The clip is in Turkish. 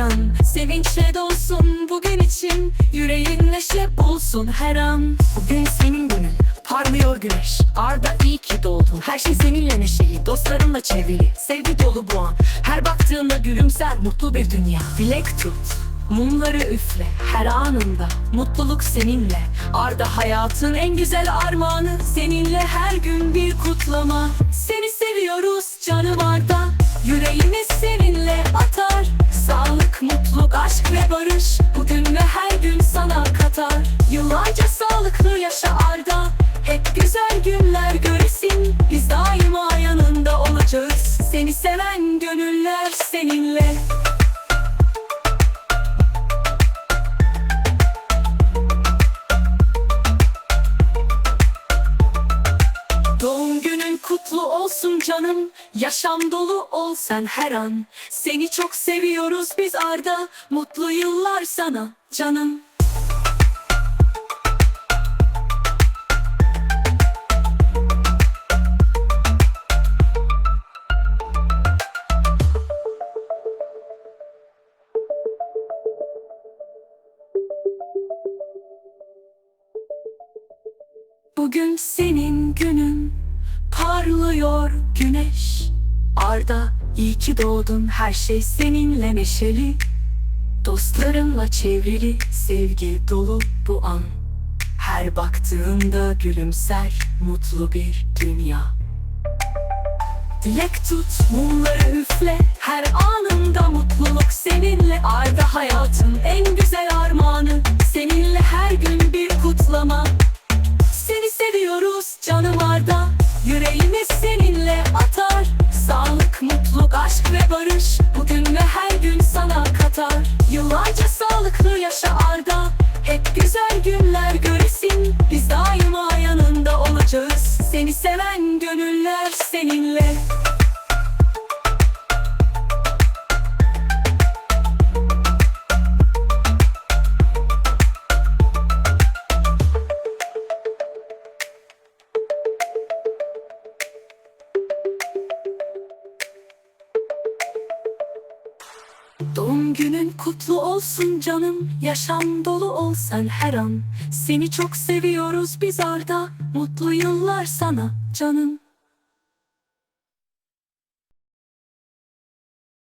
an. Sevinçle dolsun bugün için Yüreğin neşe bulsun her an. Bugün senin günün Parlıyor güneş. Arda iyi ki doğdun. Her şey seninle neşeli Dostlarınla çevrili Sevgi dolu bu an. Her baktığında gülümser Mutlu bir dünya. Dilek tut Mumları üfle her anında Mutluluk seninle. Arda hayatın en güzel armağanı Seninle her gün bir kutlama. Seni seviyoruz canım Arda. Yüreğimiz aşk ve barış Bugün ve her gün sana katar. Yıllarca sağlıklı yaşa Arda Hep güzel günler göresin. Biz daima yanında olacağız. Seni seven gönüller seninle kutlu olsun canım. Yaşam dolu ol sen her an. Seni çok seviyoruz biz Arda. Mutlu yıllar sana canım. Bugün senin günün Parlıyor güneş. Arda iyi ki doğdun Her şey seninle neşeli. Dostlarınla çevrili Sevgi dolu bu an. Her baktığında gülümser Mutlu bir dünya. Dilek tut, mumları üfle Her anında katar Yıllarca sağlıklı yaşa Arda. Hep güzel günler Doğum günün kutlu olsun canım. Yaşam dolu ol sen her an. Seni çok seviyoruz biz Arda. Mutlu yıllar sana canım